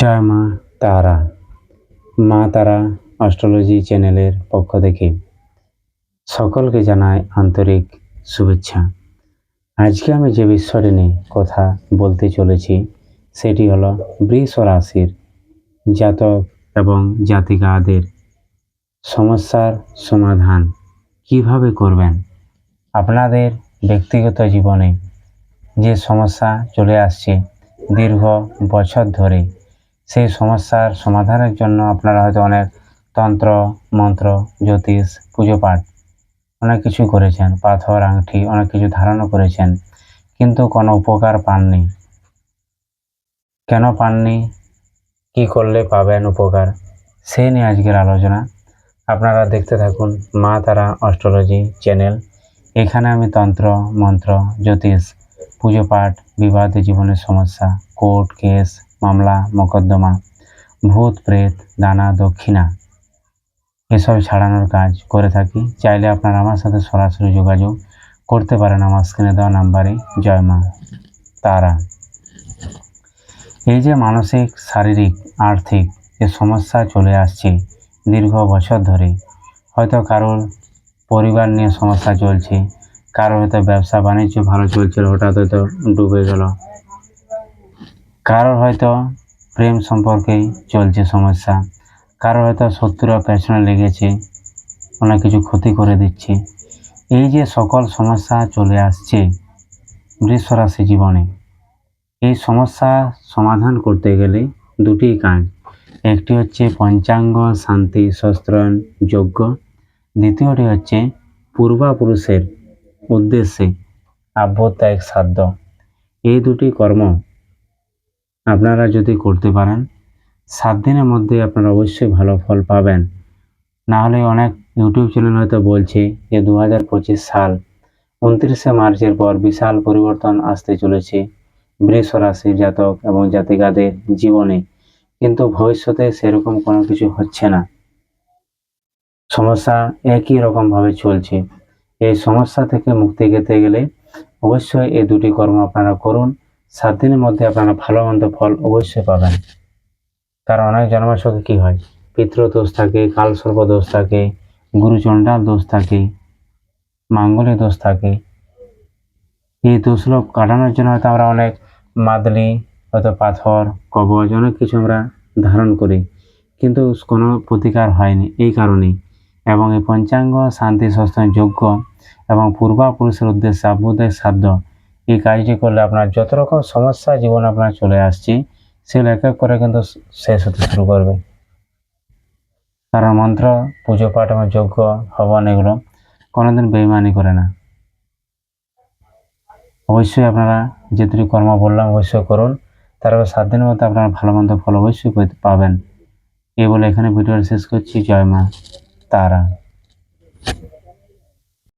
জয় মা তারা। মা তারা অস্ট্রোলজি চ্যানেলের পক্ষ থেকে সকলকে জানায় আন্তরিক শুভেচ্ছা। আজকে আমি যে বিষয়টি নিয়ে কথা বলতে চলেছি, সেটি হলো বৃষ রাশির জাতক এবং জাতিকাদের সমস্যার সমাধান কীভাবে করবেন? আপনাদের ব্যক্তিগত জীবনে যে সমস্যা চলে আসছে, দীর্ঘ বছর ধরে সেই সমস্যার সমাধানের জন্য আপনারা হয়তো অনেক তন্ত্র, মন্ত্র, জ্যোতিষ, পুজো পাঠ অনেক কিছু করেছেন, পাথর, আংটি অনেক কিছু ধারণও করেছেন, কিন্তু কোনো উপকার পাননি। কেন পাননি? কি করলে পাবেন উপকার? সেই নিয়ে আজকের আলোচনা। আপনারা দেখতে থাকুন মা তারা অস্ট্রোলজি চ্যানেল। এখানে আমি তন্ত্র, মন্ত্র, জ্যোতিষ, পুজো পাঠ, বিবাহিত জীবনের সমস্যা, কোর্ট কেস মামলা, মোকদ্দমা, ভূত, প্রেত, দানা, দক্ষিণা, এসব ছাড়ানোর কাজ করে থাকি। চাইলে আপনারা আমার সাথে সরাসরি যোগাযোগ করতে পারেন আমার স্ক্রিনে দেওয়া নাম্বারে। জয় মা, তারা। এই যে মানসিক, শারীরিক, আর্থিক যে সমস্যা চলে আসছে দীর্ঘ বছর ধরে, হয়তো কারোর পরিবার নিয়ে সমস্যা চলছে, কারোর হয়তো ব্যবসা, বাণিজ্য ভালো চলছিল হঠাৎ হয়তো ডুবে গেল। কারোর হয়তো প্রেম সম্পর্কেই চলছে সমস্যা, কারোর হয়তো শত্রুরা পেছনে লেগেছে, অনেক কিছু ক্ষতি করে দিচ্ছে। এই যে সকল সমস্যা চলে আসছে বৃষরাশি জীবনে, এই সমস্যা সমাধান করতে গেলে দুটি কাজ। একটি হচ্ছে পঞ্চাঙ্গ শান্তি শস্ত্রায়ন যজ্ঞ। দ্বিতীয়টি হচ্ছে পূর্বাপুরুষের উদ্দেশ্যে আভ্যত্যাগ সাধ্য। এই দুটি কর্ম আপনারা যদি করতে পারেন, সাত দিনের মধ্যে আপনারা অবশ্যই ভালো ফল পাবেন। না হলে অনেক ইউটিউব চ্যানেল হয়তো বলছে যে দু পঁচিশ সাল, উনত্রিশে মার্চের পর বিশাল পরিবর্তন আসতে চলেছে বৃষ রাশির জাতক এবং জাতিকাদের জীবনে। কিন্তু ভবিষ্যতে সেরকম কোনো কিছু হচ্ছে না। সমস্যা একই রকমভাবে চলছে। এই সমস্যা থেকে মুক্তি পেতে গেলে অবশ্যই এই দুটি কর্ম আপনারা করুন। সাত দিনের মধ্যে আপনারা ভালো মন্দ ফল অবশ্যই পাবেন। কারণ অনেক জন্মাশকে কী হয়? পিতৃ দোষ থাকে কাল সর্প দোষ থাকে, গুরুচণ্ডাল দোষ থাকে, মাঙ্গলিক দোষ থাকে। এই দোষগুলো কাটানোর জন্য হয়তো আমরা অনেক মাদলি হয়তো পাথর কবচ অনেক কিছু আমরা ধারণ করি। কিন্তু কোনো প্রতিকার হয়নি এই কারণেই। এবং এই পঞ্চাঙ্গ, শান্তি সস্তান যোগ্য এবং পূর্বাপুরুষের উদ্দেশ্যে আবুদের সাধ্য এই কাজটি করলে আপনার যত রকম সমস্যা জীবনে আপনার চলে আসছে, সেগুলো এক এক করে কিন্তু শেষ হতে শুরু করবে। কারণ মন্ত্র, পুজো পাঠ এবং যজ্ঞ, হবন এগুলো কোনোদিন বেইমানি করে না। অবশ্যই আপনারা যে দুটি কর্ম বললাম অবশ্যই করুন। তারপর সাত দিনের মধ্যে আপনারা ভালো মন্দ ফল অবশ্যই পাবেন। এই বলে এখানে ভিডিওটা শেষ করছি। জয় মা, তারা।